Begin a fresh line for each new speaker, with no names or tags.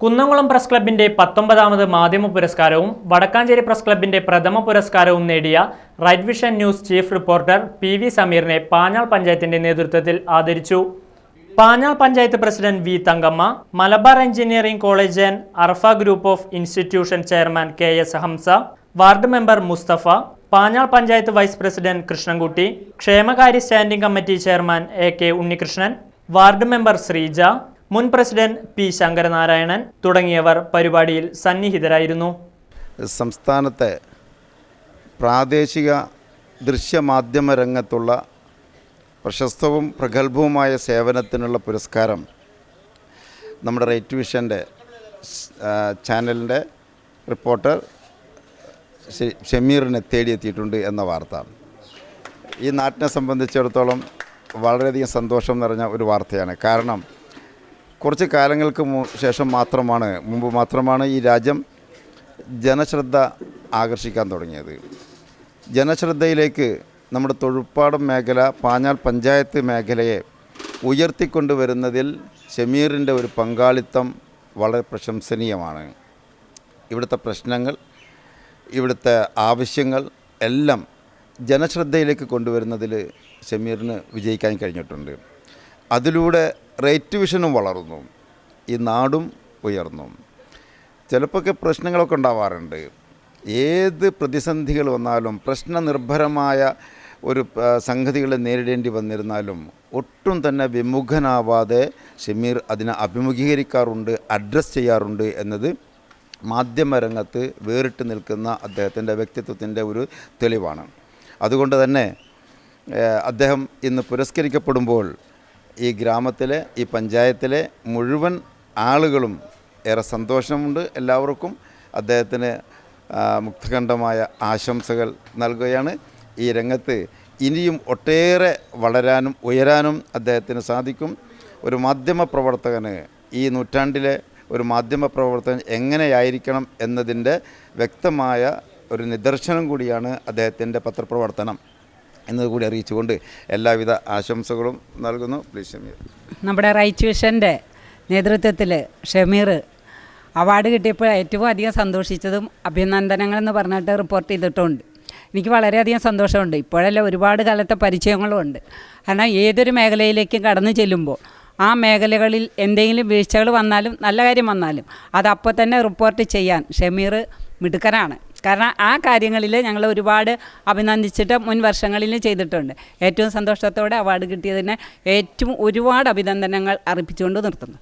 Kunnamkulam press ക്ലബിന്റെ പത്തൊമ്പതാമത് മാധ്യമ പുരസ്കാരവും വടക്കാഞ്ചേരി പ്രസ് ക്ലബിന്റെ പ്രഥമ പുരസ്കാരവും നേടിയ right vision news chief reporter P V സമീറിനെ Panjal പഞ്ചായത്തിന്റെ നേതൃത്വത്തിൽ ആദരിച്ചു. Panjal panchayat president V Thankamma Malabar engineering college and Arfa group of institution chairman K S Hamsa ward member Mustafa Panjal panchayat vice president Krishnankutty ക്ഷേമകാര്യ standing committee chairman A K Unnikrishnan ward member Sreeja മുൻ president P Sankaranarayanan തുടങ്ങിയവർ പരിപാടിയിൽ സന്നിഹിതരായിരുന്നു.
സംസ്ഥാനത്തെ പ്രാദേശിക ദൃശ്യമാധ്യമ രംഗത്തുള്ള പ്രശസ്തവും പ്രഗത്ഭവുമായ സേവനത്തിനുള്ള പുരസ്കാരം നമ്മുടെ റൈറ്റ് വിഷന്റെ ചാനലിന്റെ റിപ്പോർട്ടർ ഷമീറിനെ തേടിയെത്തിയിട്ടുണ്ട് എന്ന വാർത്ത. ഈ നാട്ടിനെ സംബന്ധിച്ചിടത്തോളം വളരെയധികം സന്തോഷം നിറഞ്ഞ ഒരു വാർത്തയാണ്. കാരണം കുറച്ച് കാലങ്ങൾക്ക് ശേഷം മാത്രമാണ് മുമ്പ് മാത്രമാണ് ഈ രാജ്യം ജനശ്രദ്ധ ആകർഷിക്കാൻ തുടങ്ങിയത്. ജനശ്രദ്ധയിലേക്ക് നമ്മുടെ തൊഴുപ്പാടം മേഖല പാഞ്ഞാൽ പഞ്ചായത്ത് മേഖലയെ ഉയർത്തിക്കൊണ്ടുവരുന്നതിൽ ഷമീറിന്റെ ഒരു പങ്കാളിത്തം വളരെ പ്രശംസനീയമാണ്. ഇവിടുത്തെ പ്രശ്നങ്ങൾ ഇവിടുത്തെ ആവശ്യങ്ങൾ എല്ലാം ജനശ്രദ്ധയിലേക്ക് കൊണ്ടുവരുന്നതിൽ ഷമീറിന് വിജയിക്കാൻ കഴിഞ്ഞിട്ടുണ്ട്. അതിലൂടെ റേറ്റ് വിഷനും വളർന്നു. ഈ നാടും ഉയർന്നു. ചിലപ്പോഴൊക്കെ പ്രശ്നങ്ങളൊക്കെ ഉണ്ടാവാറുണ്ട്. ഏത് പ്രതിസന്ധികൾ വന്നാലും പ്രശ്നനിർഭരമായ ഒരു സംഗതികളെ നേരിടേണ്ടി വന്നിരുന്നാലും ഒട്ടും തന്നെ വിമുഖനാവാതെ ഷമീർ അതിനെ അഭിമുഖീകരിക്കാറുണ്ട് അഡ്രസ്സ് ചെയ്യാറുണ്ട് എന്നത് മാധ്യമരംഗത്ത് വേറിട്ട് നിൽക്കുന്ന അദ്ദേഹത്തിന്റെ വ്യക്തിത്വത്തിന്റെ ഒരു തെളിവാണ്. അതുകൊണ്ട് തന്നെ അദ്ദേഹം ഇന്ന് പുരസ്കരിക്കപ്പെടുമ്പോൾ ഈ ഗ്രാമത്തിലെ ഈ പഞ്ചായത്തിലെ മുഴുവൻ ആളുകളും ഏറെ സന്തോഷമുണ്ട് എല്ലാവർക്കും. അദ്ദേഹത്തിന് മുക്തകണ്ഠമായ ആശംസകൾ നൽകുകയാണ്. ഈ രംഗത്ത് ഇനിയും ഒട്ടേറെ വളരാനും ഉയരാനും അദ്ദേഹത്തിന് സാധിക്കും. ഒരു മാധ്യമ പ്രവർത്തകന് ഈ നൂറ്റാണ്ടിലെ ഒരു മാധ്യമ പ്രവർത്തകൻ എങ്ങനെയായിരിക്കണം എന്നതിന്റെ വ്യക്തമായ ഒരു നിദർശനം കൂടിയാണ് അദ്ദേഹത്തിന്റെ പത്രപ്രവർത്തനം. എന്നതുകൂടി അറിയിച്ചുകൊണ്ട് എല്ലാവിധ ആശംസകളും നൽകുന്നു. പ്ലീസ് ഷമീർ
നമ്മുടെ റൈറ്റ് വിഷന്റെ നേതൃത്വത്തിൽ ഷമീർ അവാർഡ് കിട്ടിയപ്പോൾ ഏറ്റവും അധികം സന്തോഷിച്ചതും അഭിനന്ദനങ്ങൾ എന്ന് പറഞ്ഞിട്ട് റിപ്പോർട്ട് ചെയ്തിട്ടുണ്ട്. എനിക്ക് വളരെയധികം സന്തോഷമുണ്ട്. ഇപ്പോഴല്ല ഒരുപാട് കാലത്തെ പരിചയങ്ങളും ഉണ്ട്. കാരണം ഏതൊരു മേഖലയിലേക്കും കടന്നു ചെല്ലുമ്പോൾ ആ മേഖലകളിൽ എന്തെങ്കിലും വീഴ്ചകൾ വന്നാലും നല്ല കാര്യം വന്നാലും അത് അപ്പോൾ തന്നെ റിപ്പോർട്ട് ചെയ്യാൻ ഷമീർ മിടുക്കനാണ്. കാരണം ആ കാര്യങ്ങളിൽ ഞങ്ങൾ ഒരുപാട് അഭിനന്ദിച്ചിട്ട് മുൻ വർഷങ്ങളിൽ ചെയ്തിട്ടുണ്ട്. ഏറ്റവും സന്തോഷത്തോടെ അവാർഡ് കിട്ടിയതിന് ഏറ്റവും ഒരുപാട് അഭിനന്ദനങ്ങൾ അർപ്പിച്ചുകൊണ്ട് നിർത്തുന്നു.